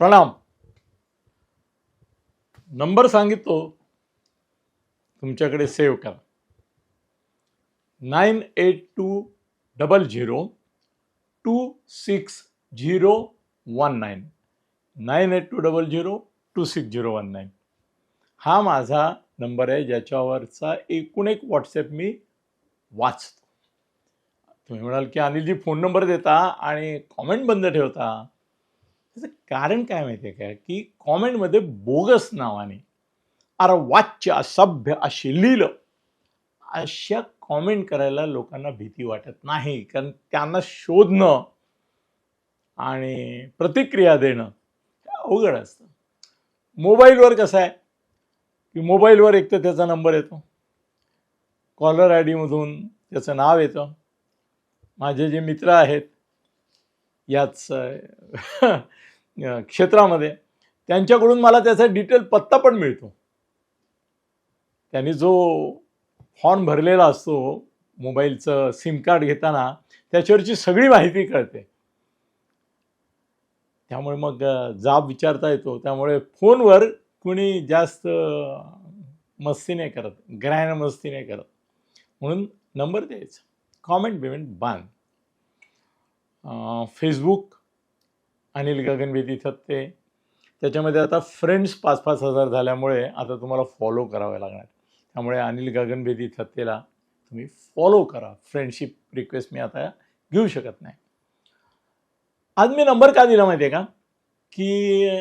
प्रणाम. नंबर सांगितलो तुमच्याकडे सेव्ह करा. Nine eight two double zero two six zero one nine. Nine eight two double zero two six zero one nine. हा माझा number आहे ज्याच्यावरचा एकूण एक व्हॉट्सॲप मी वाचतो. तुम्ही म्हणाल की अनिलजी फोन नंबर देता आणि कॉमेंट बंद ठेवता. त्याचं कारण काय माहिती आहे का? की कॉमेंटमध्ये बोगस नावाने अर्वाच्य असभ्य अशी लिहिलं. अशा कॉमेंट करायला लोकांना भीती वाटत नाही. कारण त्यांना शोधणं आणि प्रतिक्रिया देणं अवघड असतं. मोबाईलवर कसं आहे? की मोबाईलवर एक तर त्याचा नंबर येतो. कॉलर आय डीमधून त्याचं नाव येतं. माझे जे मित्र आहेत याच क्षेत्रामध्ये त्यांच्याकडून मला त्याचा डिटेल पत्ता पण मिळतो. त्यांनी जो फॉर्म भरलेला असतो मोबाईलचं सिम कार्ड घेताना त्याच्यावरची सगळी माहिती कळते. त्यामुळे मग जाब विचारता येतो. त्यामुळे फोनवर कुणी जास्त मस्ती नाही करत ग्रॅन मस्ती नाही करत. म्हणून नंबर द्यायचा. कॉमेंट बिमेंट बांध फेसबुक अनिल गगनवेदी थत्ते त्याच्यामध्ये आता फ्रेंड्स पाच पाच हजार झाल्यामुळे आता तुम्हाला फॉलो करावे लागणार. त्यामुळे अनिल गगनवेदी थत्तेला तुम्ही फॉलो करा. फ्रेंडशिप रिक्वेस्ट मी आता घेऊ शकत नाही. आज मी नंबर का दिला माहिती आहे का? की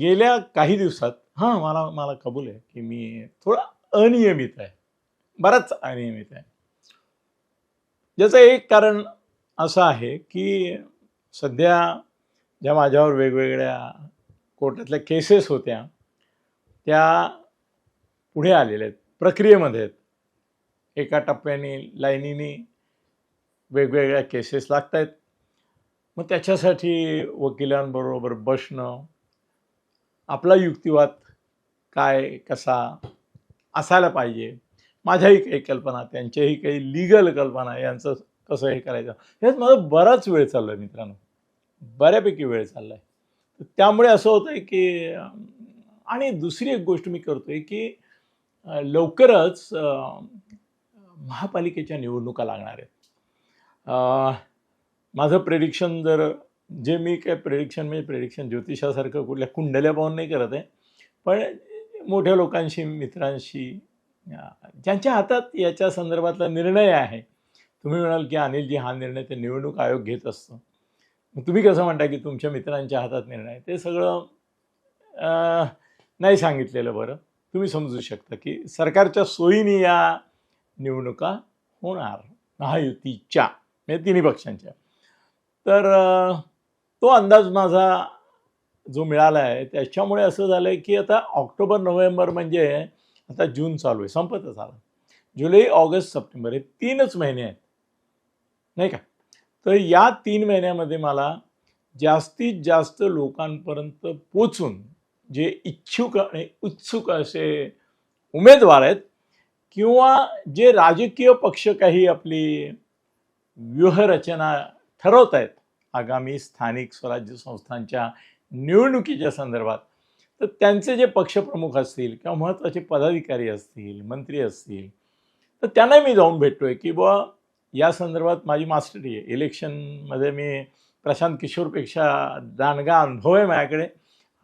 गेल्या काही दिवसात हां मला मला कबूल आहे की मी थोडा अनियमित आहे. बराच अनियमित आहे. ज्याचं एक कारण असं आहे की सध्या ज्या माझ्यावर वेगवेगळ्या कोर्टातल्या केसेस होत्या त्या पुढे आलेल्या आहेत. प्रक्रियेमध्ये आहेत. एका टप्प्याने लाईनीने वेगवेगळ्या केसेस लागत आहेत. मग त्याच्यासाठी वकिलांबरोबर बसणं आपला युक्तिवाद काय कसा असायला पाहिजे? माझ्याही काही कल्पना त्यांच्याही काही लिगल कल्पना यांचं कसं हे करायचं? हेच माझं बराच वेळ चालला आहे मित्रांनो. बऱ्यापैकी वेळ चालला आहे त्यामुळे असं होतं आहे की आणि दुसरी एक गोष्ट मी करतो आहे की लवकरच महापालिकेच्या निवडणुका लागणार आहेत. माझं प्रेडिक्शन जर जे मी काय प्रेडिक्शन म्हणजे प्रेडिक्शन ज्योतिषासारखं कुठल्या कुंडल्या पाहून नाही करत आहे पण मोठ्या लोकांशी मित्रांशी ज्यांच्या हातात याच्या संदर्भातला निर्णय आहे तुम्ही म्हणाल की अनिलजी हा निर्णय ते निवडणूक आयोग घेत असतो. मग तुम्ही कसं म्हणता की तुमच्या मित्रांच्या हातात निर्णय? ते सगळं नाही सांगितलेलं बरं. तुम्ही समजू शकता की सरकारच्या सोयीने या निवडणुका होणार महायुतीच्या म्हणजे तिन्ही पक्षांच्या. तर तो अंदाज माझा जो मिळाला आहे त्याच्यामुळे असं झालं आहे की आता ऑक्टोबर नोव्हेंबर म्हणजे आता जून चालू आहे संपतच आला. जुलै ऑगस्ट सप्टेंबर हे तीनच महिने आहेत. नाही का? तर या तीन महिन्यामध्ये मला जास्तीत जास्त लोकांपर्यंत पोचून जे इच्छुक आणि उत्सुक असे उमेदवार आहेत किंवा जे राजकीय पक्ष काही आपली व्यूहरचना ठरवत आहेत आगामी स्थानिक स्वराज्य संस्थांच्या निवडणुकीच्या संदर्भात तर त्यांचे जे पक्षप्रमुख असतील किंवा महत्त्वाचे पदाधिकारी असतील मंत्री असतील तर त्यांना मी जाऊन भेटतो आहे की बुवा या संदर्भात माझी मास्टरी आहे. इलेक्शनमध्ये मी प्रशांत किशोरपेक्षा दानगा अनुभव आहे माझ्याकडे.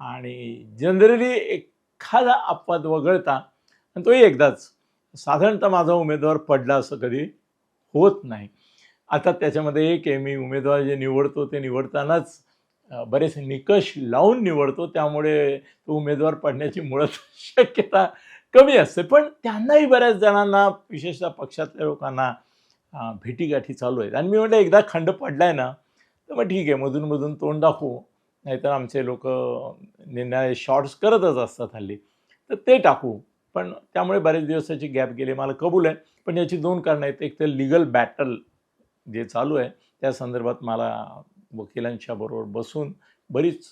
आणि जनरली एखादा अपवाद वगळता आणि तोही एकदाच. साधारणतः माझा उमेदवार पडला असं कधी होत नाही. आता त्याच्यामध्ये एक आहे मी उमेदवार जे निवडतो ते निवडतानाच बरेचसे बरेच निकष लावून निवडतो. त्यामुळे तो उमेदवार पडण्याची मुळात शक्यता कमी असते. पण त्यांनाही बऱ्याच जणांना विशेषतः पक्षातल्या लोकांना भेटीगाठी चालू आहेत. आणि मी म्हटलं एकदा खंड पडला आहे ना तर मग ठीक आहे मधून मधून तोंड दाखवू. नाहीतर आमचे लोक निर्णय शॉर्ट्स करतच असतात हल्ली. तर ते टाकू. पण त्यामुळे बरेच दिवसाची गॅप गेली मला कबूल आहे. पण याची दोन कारणं आहेत. एक तर लिगल बॅटल जे चालू आहे त्या संदर्भात मला वकिलांच्या बरोबर बसून बरीच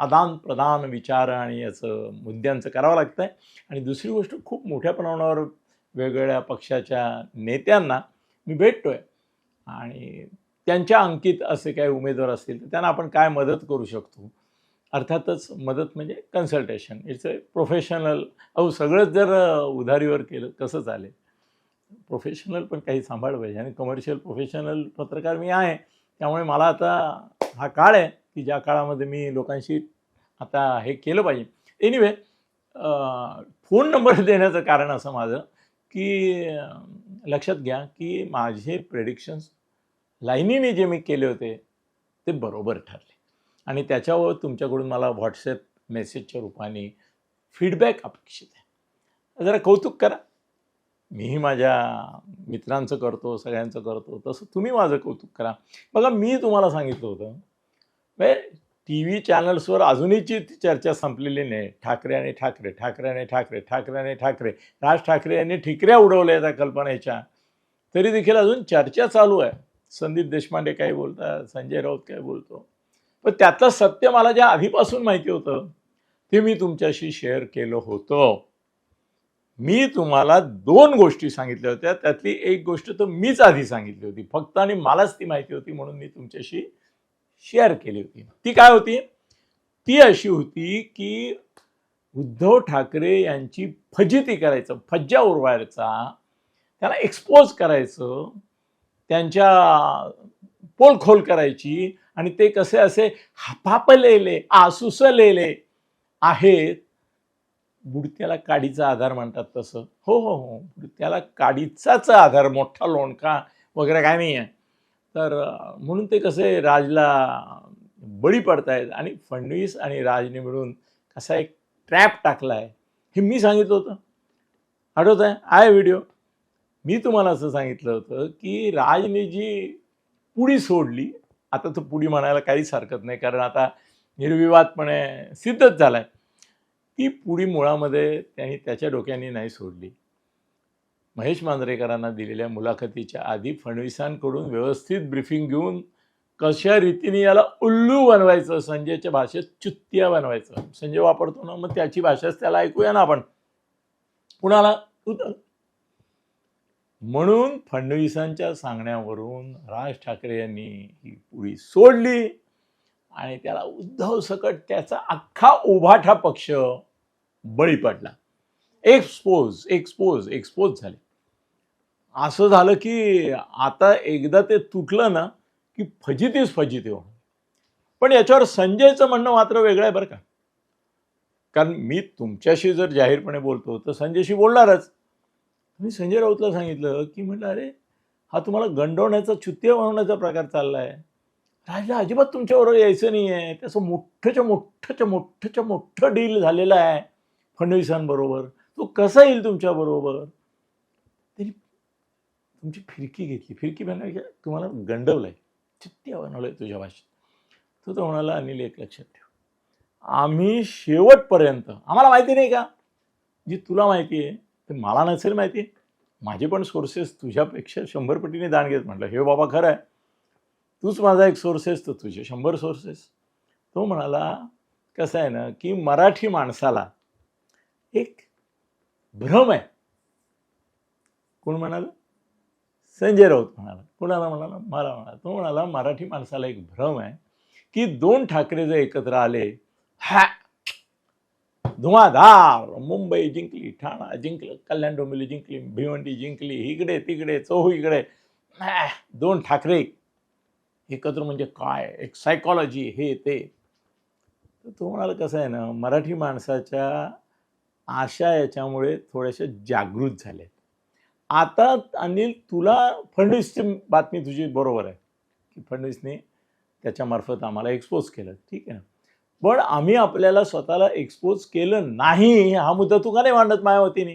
आदान प्रदान विचार आणि याचं मुद्द्यांचं करावं लागतं आहे आणि दुसरी गोष्ट खूप मोठ्या प्रमाणावर वेगवेगळ्या पक्षाच्या नेत्यांना मी भेटतो आहे आणि त्यांच्या अंकित असे काही उमेदवार असतील तर त्यांना आपण काय मदत करू शकतो? अर्थातच मदत म्हणजे कन्सल्टेशन इट्स अ प्रोफेशनल अहो सगळंच जर उधारीवर केलं कसं चालेल? प्रोफेशनल पण काही सांभाळ पाहिजे. आणि कमर्शियल प्रोफेशनल पत्रकार मी आहे. त्यामुळे मला आता हा काळ आहे की ज्या काळामध्ये मी लोकांशी आता हे केलं पाहिजे. एनिवे फोन नंबर देण्याचं कारण असं माझं की लक्षात घ्या की माझे प्रेडिक्शन्स लाईनीने जे मी केले होते ते बरोबर ठरले. आणि त्याच्यावर तुमच्याकडून मला व्हॉट्सॲप मेसेजच्या रूपाने फीडबॅक अपेक्षित आहे. जरा कौतुक करा. मीही माझ्या मित्रांचं करतो सगळ्यांचं करतो तसं तुम्ही माझं कौतुक करा. बघा मी तुम्हाला सांगितलं होतं म्हणजे टी व्ही चॅनल्सवर अजूनही चर्चा संपलेली नाही. ठाकरे आणि ठाकरे ठाकरे आणि ठाकरे ठाकरे आणि ठाकरे. राज ठाकरे यांनी ठिकऱ्या उडवल्या त्या कल्पनेच्या तरी देखील अजून चर्चा चालू आहे. संदीप देशपांडे काय बोलतात संजय राऊत काय बोलतो. पण त्यातलं सत्य मला ज्या आधीपासून माहिती होतं ते मी तुमच्याशी शेअर केलं होतं. मी तुम्हाला दोन गोष्टी सांगितल्या होत्या. त्यातली एक गोष्ट तर मीच आधी सांगितली होती. फक्त आणि मलाच ती माहिती होती म्हणून मी तुमच्याशी शेअर केली होती. ती काय होती? ती अशी होती की उद्धव ठाकरे यांची फजिती करायचं फज्जा उरवायचा त्यांना एक्सपोज करायचं त्यांच्या पोलखोल करायची आणि ते कसे असे हपापलेले आसुसलेले आहेत. बुडत्याला काडीचा आधार म्हणतात तसं. हो हो हो. बुडत्याला काडीचाच आधार मोठा लोणका वगैरे काय नाही आहे तर म्हणून ते कसे राजला बळी पडतायत आणि फडणवीस आणि राजने मिळून कसा एक ट्रॅप टाकला आहे हे मी सांगितलं होतं. आठवत आहे आहे व्हिडिओ मी तुम्हाला असं सांगितलं होतं की राजने जी पुडी सोडली आता तो पुडी म्हणायला काहीच हरकत नाही कारण आता निर्विवादपणे सिद्धच झाला आहे ती पुडी मुळामध्ये त्यांनी त्याच्या डोक्याने नाही सोडली. महेश मांजरेकरांना दिलेल्या मुलाखतीच्या आधी फडणवीसांकडून व्यवस्थित ब्रिफिंग घेऊन कशा रीतीने याला उल्लू बनवायचं संजयच्या भाषेत चुत्तिया बनवायचं. संजय वापरतो ना मग त्याची भाषाच त्याला ऐकूया ना आपण. कुणाला? म्हणून फडणवीसांच्या सांगण्यावरून राज ठाकरे यांनी ही पुळी सोडली आणि त्याला उद्धव सकट त्याचा अख्खा उभाठा पक्ष बळी पडला. एक्सपोज एक्सपोज एक्सपोज झाले. असं झालं की आता एकदा ते तुटलं ना की फजितीच फजिती होणार. पण याच्यावर संजयचं म्हणणं मात्र वेगळं आहे बरं का. कारण मी तुमच्याशी जर जाहीरपणे बोलतो तर संजयशी बोलणारच. मी संजय राऊतला सांगितलं की म्हटलं अरे हा तुम्हाला गंडवण्याचा चुत्य बनवण्याचा प्रकार चालला आहे राजला अजिबात तुमच्याबरोबर यायचं नाही आहे त्याचं मोठ्ठच्या मोठ्ठच्या मोठ्ठच्या मोठं डील झालेलं आहे फडणवीसांबरोबर. तो कसा येईल तुमच्याबरोबर त्यांनी तुमची फिरकी घेतली. फिरकी म्हणजे बनवायची तुम्हाला गंडवलं आहे चित्त्या बनवलं आहे तुझ्या भाषेत. तो तो म्हणाला अनिल एक लक्षात ठेव. आम्ही शेवटपर्यंत आम्हाला माहिती नाही का? जी तुला माहिती आहे ते मला नसेल माहिती. माझे पण सोर्सेस तुझ्यापेक्षा शंभर पटीने दान घेत म्हटलं. हे बाबा खरं आहे. तूच माझा एक सोर्सेस तर तुझे शंभर सोर्सेस तो म्हणाला कसं आहे ना की मराठी माणसाला एक भ्रम आहे. कोण म्हणाला? संजय राऊत म्हणाला. कोणाला म्हणाला? मला म्हणाला. तो म्हणाला मराठी माणसाला एक भ्रम आहे की दोन ठाकरे जर एकत्र आले हा धुमाधार मुंबई जिंकली ठाणा जिंकलं कल्याण डोंबिवली जिंकली भिवंडी जिंकली इकडे तिकडे चौह इकडे दोन ठाकरे एकत्र म्हणजे काय? एक सायकॉलॉजी हे ते. तर तो म्हणाला कसं आहे ना मराठी माणसाच्या आशा याच्यामुळे थोड्याशा जागृत झाल्या आता अनिल तुला फडणवीसची बातमी तुझी बरोबर आहे की फडणवीसने त्याच्यामार्फत आम्हाला एक्सपोज केलं. ठीक आहे ना? पण आम्ही आपल्याला स्वतःला एक्सपोज केलं नाही हा मुद्दा तू का नाही मांडत मायावतीने?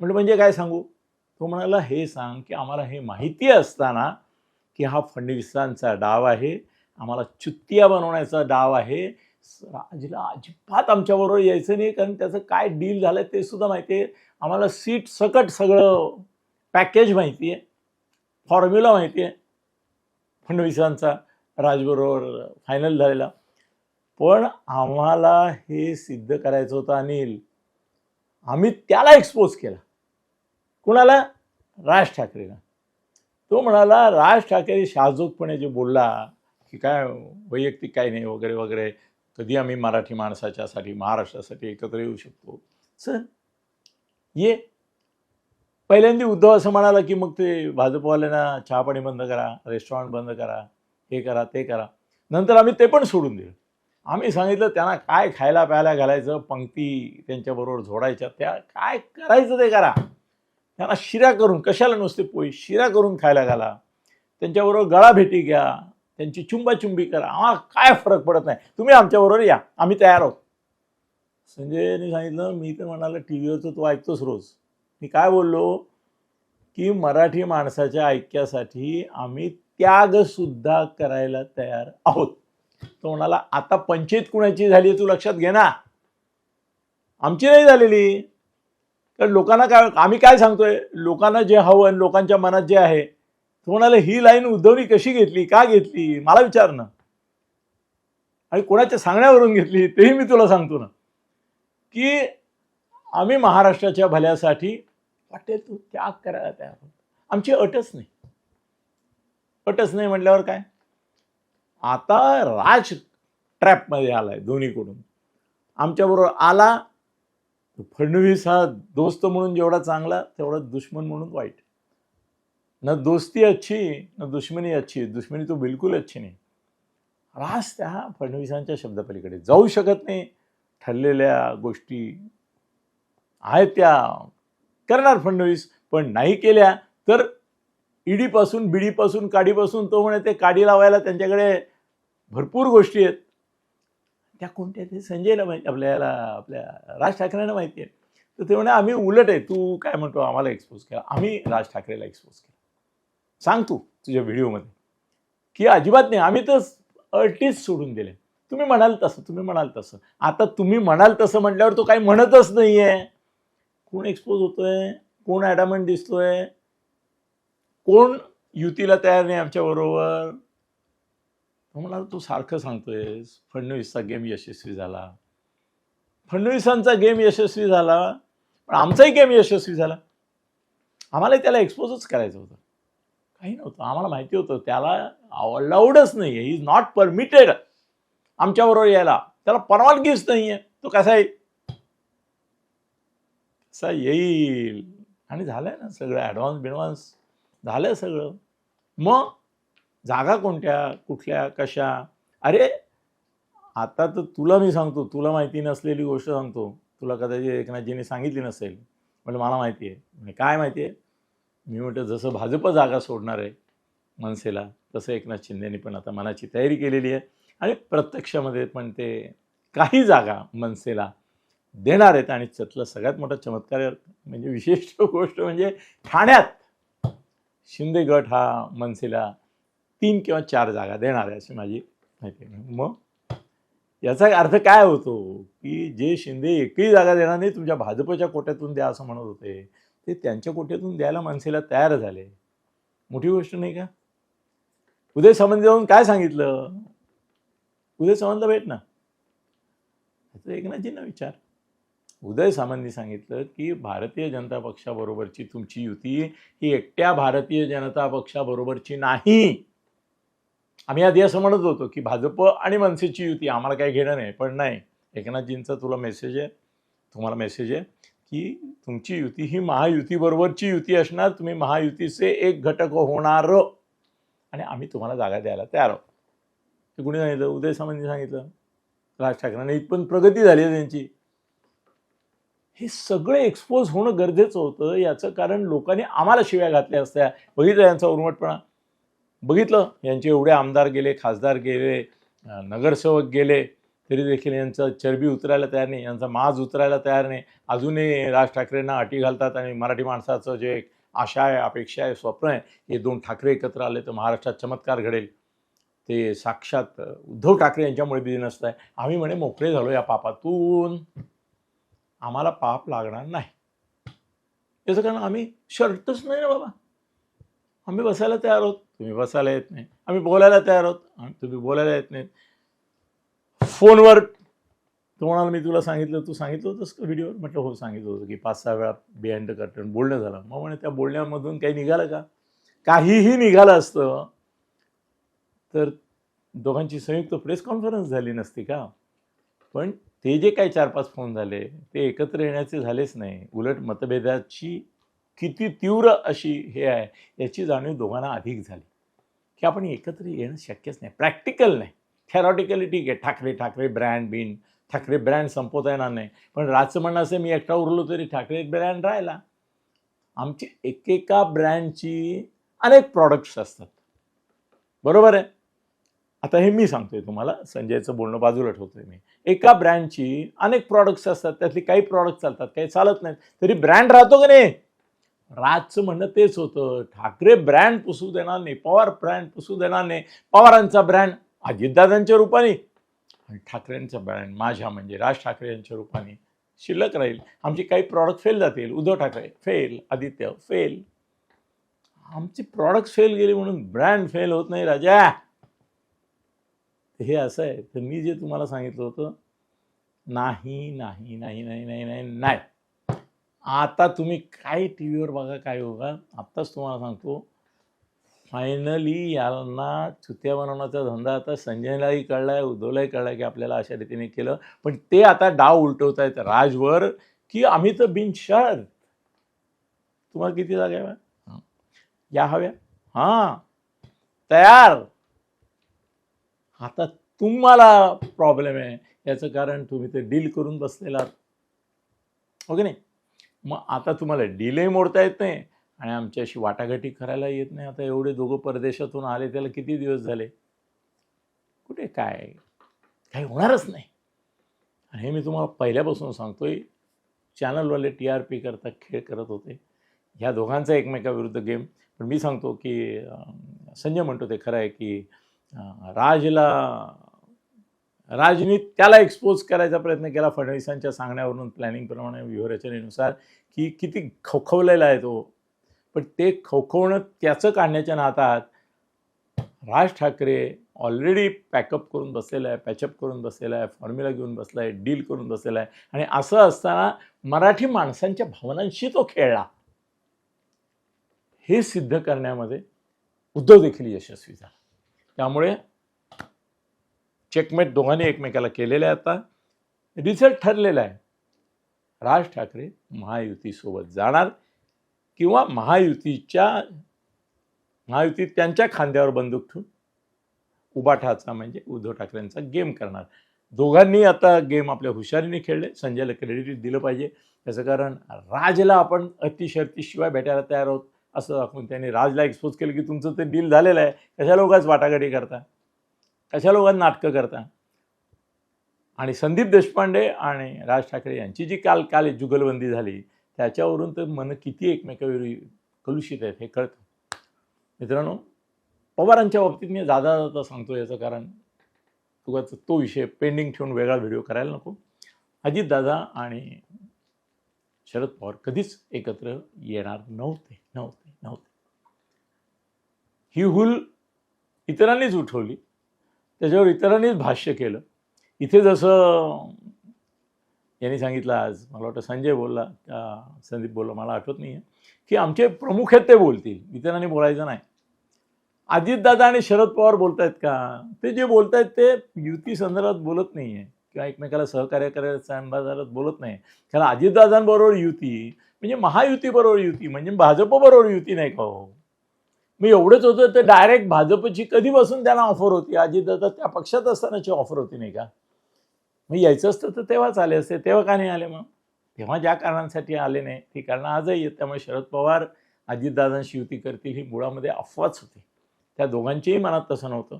म्हटलं म्हणजे काय सांगू? तो म्हणाला हे सांग की आम्हाला हे माहिती असताना की हा फडणवीसांचा डाव आहे आम्हाला चुत्तिया बनवण्याचा डाव आहे राजला अजिबात आमच्याबरोबर यायचं नाही कारण त्याचं काय डील झालं ते सुद्धा माहिती आहे. आम्हाला सीट सकट सगळं पॅकेज माहिती आहे. फॉर्म्युला माहिती आहे. फडणवीसांचा राजबरोबर फायनल झालेला. पण आम्हाला हे सिद्ध करायचं होतं अनिल. आम्ही त्याला एक्सपोज केला. कुणाला? राज ठाकरेला. तो म्हणाला राज ठाकरे शाहजोकपणे जे बोलला की काय वैयक्तिक काही नाही वगैरे वगैरे कधी आम्ही मराठी माणसाच्यासाठी महाराष्ट्रासाठी एकत्र येऊ शकतो? सर ये. पहिल्यांदा उद्धव असं म्हणाला की मग ते भाजपवाल्यांना चहापाणी बंद करा रेस्टॉरंट बंद करा हे करा ते करा. नंतर आम्ही ते पण सोडून दिलं. आम्ही सांगितलं त्यांना काय खायला प्यायला घालायचं पंक्ती त्यांच्याबरोबर झोडायच्या त्या काय करायचं ते करा. त्यांना शिरा करून कशाला नुसते पोळी शिरा करून खायला घाला. त्यांच्याबरोबर गळाभेटी घ्या. त्यांची चुंबाचुंबी करा. आम्हाला काय फरक पडत नाही. तुम्ही आमच्याबरोबर या. आम्ही तयार आहोत. संजयने सांगितलं मी तर म्हणाला टी व्हीवर तो ऐकतोच रोज. मी काय बोललो? की मराठी माणसाच्या ऐक्यासाठी आम्ही त्यागसुद्धा करायला तयार आहोत. तो म्हणाला आता पंचायत कुणाची झाली तू लक्षात घे ना. आमची नाही झालेली. तर लोकांना काय आम्ही काय सांगतोय? लोकांना जे हवं आणि लोकांच्या मनात जे आहे कोणाला ही लाईन उद्धवनी कशी घेतली? का घेतली? मला विचार ना. आणि कोणाच्या सांगण्यावरून घेतली तेही मी तुला सांगतो ना. की आम्ही महाराष्ट्राच्या भल्यासाठी वाटेल तू त्याग करायला तयार आमची अटच नाही. अटच नाही म्हटल्यावर काय? आता राज ट्रॅपमध्ये आलाय दोन्हीकडून. आमच्याबरोबर आला फडणवीस हा दोस्त म्हणून जेवढा चांगला तेवढा दुश्मन म्हणून वाईट. न दोस्ती अच्छी न दुश्मनी अच्छी दुश्मनी तो बिलकुल अच्छी नाही। राज त्या फडणवीसांच्या शब्दपलीकडे. जाऊ शकत नाही. ठरलेल्या गोष्टी आहेत त्या. करणार फडणवीस पण नाही केल्या तर ईडीपासून बिडीपासून काडीपासून तो म्हणे ते काडी लावायला त्यांच्याकडे भरपूर गोष्टी आहेत. त्या कोणत्या ते संजयला माहिती आपल्याला आपल्या राज ठाकरेंना माहिती आहे. तर ते म्हणे आम्ही उलट आहे तू काय म्हणतो आम्हाला एक्सपोज केला. आम्ही राज ठाकरेला एक्सपोज केला. सांग तू तुझ्या व्हिडिओमध्ये. की अजिबात नाही आम्ही तर अटीच सोडून दिले. तुम्ही म्हणाल तसं तुम्ही म्हणाल तसं. आता तुम्ही म्हणाल तसं म्हटल्यावर तो काही म्हणतच नाही आहे कोण एक्सपोज होतोय? कोण ॲडामंट दिसतोय? कोण युतीला तयार नाही आमच्याबरोबर तो तू सारखं सांगतोयस फडणवीसचा गेम यशस्वी झाला. फडणवीसांचा गेम यशस्वी झाला. पण आमचाही गेम यशस्वी झाला. आम्हाला त्याला एक्सपोजच करायचं होतं. काही नव्हतं. आम्हाला माहिती होतं त्याला अलाउडच नाही आहे इज नॉट परमिटेड आमच्याबरोबर यायला. त्याला परवानगीच नाही आहे तो कसा येईल? कसा येईल? आणि झालंय ना सगळं ॲडव्हान्स बिडव्हान्स झालं सगळं. मग जागा कोणत्या? कुठल्या? कशा? अरे आता तर तुला मी सांगतो. तुला माहिती नसलेली गोष्ट सांगतो. तुला कदाचित एकनाथजीने सांगितली नसेल. म्हणजे मला माहिती आहे. म्हणजे काय माहिती आहे? मी म्हटलं जसं भाजप जागा सोडणार आहे मनसेला तसं एकनाथ शिंदेनी पण आता मनाची तयारी केलेली आहे आणि प्रत्यक्षामध्ये पण ते काही जागा मनसेला देणार आहेत आणि त्यातला सगळ्यात मोठा चमत्कार म्हणजे विशेष गोष्ट म्हणजे ठाण्यात शिंदे गट हा मनसेला तीन किंवा चार जागा देणार आहे अशी माझी माहिती आहे. मग याचा अर्थ काय होतो की जे शिंदे एकही जागा देणार नाही तुमच्या भाजपच्या कोट्यातून द्या असं म्हणत होते. ते त्यांच्या कोट्यातून द्यायला मनसेला तयार झाले. मोठी गोष्ट नाही का? उदय सामंत जाऊन काय सांगितलं? उदय सामंतला भेट ना. त्याचं एकनाथजींना विचार. उदय सामंतनी सांगितलं की भारतीय जनता पक्षाबरोबरची तुमची युती ही एकट्या भारतीय जनता पक्षाबरोबरची नाही. आम्ही आधी असं म्हणत होतो की भाजप आणि मनसेची युती आम्हाला काही घेणं नाही पण नाही. एकनाथजींचा तुला मेसेज आहे. तुम्हाला मेसेज आहे. की तुमची युती ही महायुतीबरोबरची युती असणार तुम्ही महायुतीचे एक घटक होणार. आणि आम्ही तुम्हाला जागा द्यायला तयार आहोत. ते कुणी सांगितलं? उदय सामंतनी सांगितलं. राज ठाकरेंना. इथपर्यंत प्रगती झाली आहे त्यांची. हे सगळं एक्सपोज होणं गरजेचं होतं. याचं कारण लोकांनी आम्हाला शिव्या घातल्या असत्या. बघितलं यांचा उर्मटपणा? बघितलं? यांचे एवढे आमदार गेले खासदार गेले नगरसेवक गेले. तरी देखील यांचं चरबी उतरायला तयार नाही यांचा माज उतरायला तयार नाही. अजूनही राज ठाकरेंना अटी घालतात आणि मराठी माणसाचं जे एक आशा आहे अपेक्षा आहे स्वप्न आहे हे दोन ठाकरे एकत्र आले तर महाराष्ट्रात चमत्कार घडेल. ते साक्षात उद्धव ठाकरे यांच्यामुळे बिझी नसत आहे. आम्ही म्हणे मोकळे झालो या पापातून. आम्हाला पाप लागणार नाही. याचं कारण आम्ही शर्टच नाही ना बाबा. आम्ही बसायला तयार आहोत. तुम्ही बसायला येत नाही. आम्ही बोलायला तयार आहोत. तुम्ही बोलायला येत नाहीत. फोनवर तो म्हणाला मी तुला सांगितलं तू सांगितलं होतंस का व्हिडिओवर? म्हटलं हो सांगितलं होतं की पाच सहा वेळा बिहाइंड द कर्टन बोलणं झालं. मग म्हणे त्या बोलण्यामधून काही निघालं का? काहीही निघालं असतं तर दोघांची संयुक्त प्रेस कॉन्फरन्स झाली नसती का? पण ते जे काही चार पाच फोन झाले ते एकत्र येण्याचे झालेच नाही. उलट मतभेदाची किती तीव्र अशी हे आहे याची जाणीव दोघांना अधिक झाली. की आपण एकत्र येणं शक्यच नाही. प्रॅक्टिकल नाही. थेरॉटिकली ठीक आहे. ठाकरे ठाकरे ब्रँड बिन. ठाकरे ब्रँड संपवता येणार नाही. पण राजचं म्हणणं असं मी एकटा उरलो तरी ठाकरे ब्रँड राहिला. आमची एकेका ब्रँडची अनेक प्रॉडक्ट्स असतात. बरोबर आहे? आता हे मी सांगतोय तुम्हाला. संजयचं बोलणं बाजूला ठेवतोय मी. एका ब्रँडची अनेक प्रॉडक्ट्स असतात. त्यातली काही प्रॉडक्ट चालतात काही चालत नाहीत. तरी ब्रँड राहतो का नाही? राजचं म्हणणं तेच होतं. ठाकरे ब्रँड पुसू देणार नाही. पवार ब्रँड पुसू देणार नाही. पवारांचा ब्रँड अजितदादांच्या रूपाने. आणि ठाकरेंचा ब्रँड माझ्या म्हणजे राज ठाकरे यांच्या रूपाने शिल्लक राहील. आमचे काही प्रॉडक्ट फेल जातील. उद्धव ठाकरे फेल आदित्य फेल आमचे प्रॉडक्ट फेल गेले म्हणून ब्रँड फेल होत नाही राजा. हे असं आहे. तर मी जे तुम्हाला सांगितलं होतं नाही नाही नाही नाही नाही नाही नाही. आता तुम्ही काय टी व्हीवर बघा काय होगा आत्ताच तुम्हाला सांगतो फायनली यांना चुत्या बनवण्याचा धंदा आता संजयलाही कळला आहे उद्धवलाही कळला आहे की आपल्याला अशा रीतीने केलं. पण ते आता डाव उलटवत आहेत राजवर की आम्ही तर बिनशर्त तुम्हाला किती जागा हव्या या हव्या? हां. तयार. आता तुम्हाला प्रॉब्लेम आहे. याचं कारण तुम्ही ते डील करून बसलेला ओके हो की नाही? मग आता तुम्हाला डीलही मोडता येत नाही. आणि आमच्याशी वाटाघाटी करायला येत नाही. आता एवढे दोघं परदेशातून आले त्याला किती दिवस झाले? कुठे काय? काही होणारच नाही. आणि हे मी तुम्हाला पहिल्यापासून सांगतोय चॅनलवाले टी आर पी करता खेळ करत होते. ह्या दोघांचा एकमेकाविरुद्ध गेम. पण मी सांगतो की संजय म्हणतो ते खरं आहे की राजला राजनी त्याला एक्सपोज करायचा प्रयत्न केला फडणवीसांच्या सांगण्यावरून प्लॅनिंगप्रमाणे व्यूहरचनेनुसार की किती खवखवलेला आहे तो. पण ते खवखवणं त्याचं काढण्याच्या नातात Raj Thackeray already pack up करून बसलेला आहे पॅचअप करून बसलेला आहे फॉर्म्युला घेऊन बसला आहे डील करून बसलेला आहे. आणि असं असताना मराठी माणसांच्या भावनांशी तो खेळला. हे सिद्ध करण्यामध्ये उद्धव देखील यशस्वी झाला. त्यामुळे चेकमेट दोघांनी एकमेकाला केलेलं आहे आता. रिझल्ट ठरलेला आहे. राज ठाकरे महायुतीसोबत जाणार. किंवा महायुतीच्या महायुतीत त्यांच्या खांद्यावर बंदूक ठेवून उबाठाचा म्हणजे उद्धव ठाकरेंचा गेम करणार. दोघांनी आता गेम आपल्या हुशारीने खेळले. संजयला क्रेडिट दिलं पाहिजे. त्याचं कारण राजला आपण अतिशर्तीशिवाय भेटायला तयार आहोत असं दाखवून त्यांनी राजला एक्सपोज केलं की तुमचं ते डील झालेलं आहे. कशा लोकांच वाटाघाटी करता? कशा लोकांना नाटकं करता? आणि संदीप देशपांडे आणि राज ठाकरे यांची जी काल काल जुगलबंदी झाली त्याच्यावरून तर मन किती एकमेकावेळी कलुषित आहेत हे कळतं. मित्रांनो पवारांच्या बाबतीत मी दादा दादा सांगतो याचं कारण उगाच तो विषय पेंडिंग ठेवून वेगळा व्हिडिओ करायला नको. अजितदादा आणि शरद पवार कधीच एकत्र येणार नव्हते नव्हते नव्हते. ही हुल इतरांनीच उठवली. त्याच्यावर इतरांनीच भाष्य केलं. इथे जसं यांनी सांगितलं आज. मला वाटतं संजय बोलला संदीप बोलला मला आठवत नाही आहे की आमचे प्रमुख आहेत ते बोलतील. इतरांनी बोलायचं नाही. अजितदादा आणि शरद पवार बोलत आहेत का? ते जे बोलत आहेत ते युती संदर्भात बोलत नाही आहे किंवा एकमेकाला सहकार्य करायच्या संदर्भात बोलत नाही. कारण अजितदादांबरोबर युती म्हणजे महायुतीबरोबर युती म्हणजे भाजपबरोबर युती नाही का हो? मी एवढंच होतं तर डायरेक्ट भाजपची कधीपासून त्यांना ऑफर होती? अजितदादा त्या पक्षात असतानाची ऑफर होती नाही का? मग यायचं असतं तर तेव्हाच आले असते. तेव्हा का नाही आले मग? तेव्हा ज्या कारणांसाठी आले नाही ती कारणं आजही आहेत. त्यामुळे शरद पवार अजितदादांशी युती करतील ही मुळामध्ये अफवाच होती. त्या दोघांच्याही मनात तसं नव्हतं.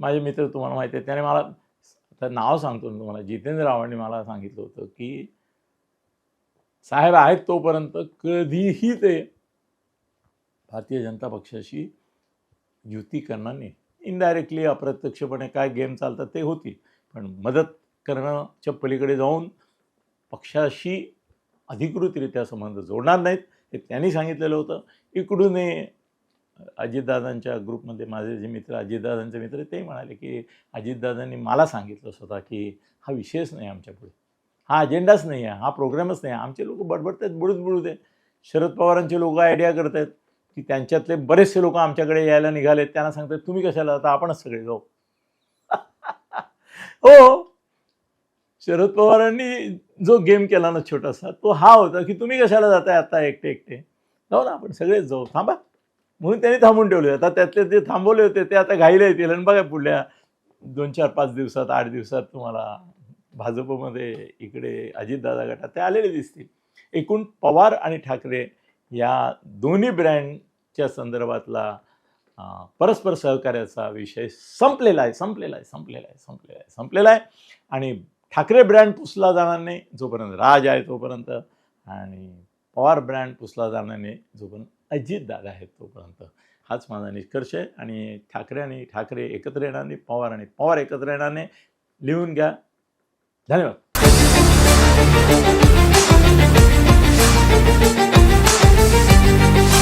माझे मित्र तुम्हाला माहिती आहे त्याने मला आता नाव सांगतो तुम्हाला. जितेंद्र रावांनी मला सांगितलं होतं की साहेब आहेत तोपर्यंत कधीही ते भारतीय जनता पक्षाशी युती करणार नाही. इनडायरेक्टली अप्रत्यक्षपणे काय गेम चालतात ते होती पण मदत करण्याच्या पलीकडे जाऊन पक्षाशी अधिकृतरित्या संबंध जोडणार नाहीत हे त्यांनी सांगितलेलं होतं. इकडून अजितदादांच्या ग्रुपमध्ये माझे जे मित्र अजितदादांचे मित्र ते म्हणाले की अजितदादांनी मला सांगितलं स्वतः की हा विषयच नाही आमच्यापुढे. हा अजेंडाच नाही आहे हा प्रोग्रामच नाही आहे. आमचे लोक बडबडत आहेत बुडूत आहे शरद पवारांचे लोक आयडिया करत आहेत की त्यांच्यातले बरेचसे लोक आमच्याकडे यायला निघाले त्यांना सांगतात तुम्ही कशाला? जाता आपणच सगळे जाऊ. हो. शरद पवारांनी जो गेम केला ना छोटासा तो हा होता की तुम्ही कशाला जाताय आता एकटे एकटे? जाऊ ना आपण सगळेच जाऊ. थांबा. म्हणून त्यांनी थांबून ठेवले. आता त्यातले जे थांबवले होते ते आता घाईला येतील. आणि बघा पुढल्या दोन चार पाच दिवसात आठ दिवसात तुम्हाला भाजपमध्ये इकडे अजितदादा गटात ते आलेले दिसतील. एकूण पवार आणि ठाकरे या दोन्ही ब्रँडच्या संदर्भातला परस्पर सहकार्याचा विषय संपलेला आहे संपलेला आहे संपलेला आहे संपलेला आहे संपलेला आहे. आणि ठाकरे ब्रँड पुसला जाणार नाही जोपर्यंत राज आहे तोपर्यंत आणि पवार ब्रँड पुसला जाणार नाही जोपर्यंत अजितदादा आहेत तोपर्यंत. हाच माझा निष्कर्ष आहे आणि ठाकरे आणि ठाकरे एकत्र येणार नाही पवार आणि पवार एकत्र येणार नाही लिहून घ्या. धन्यवाद.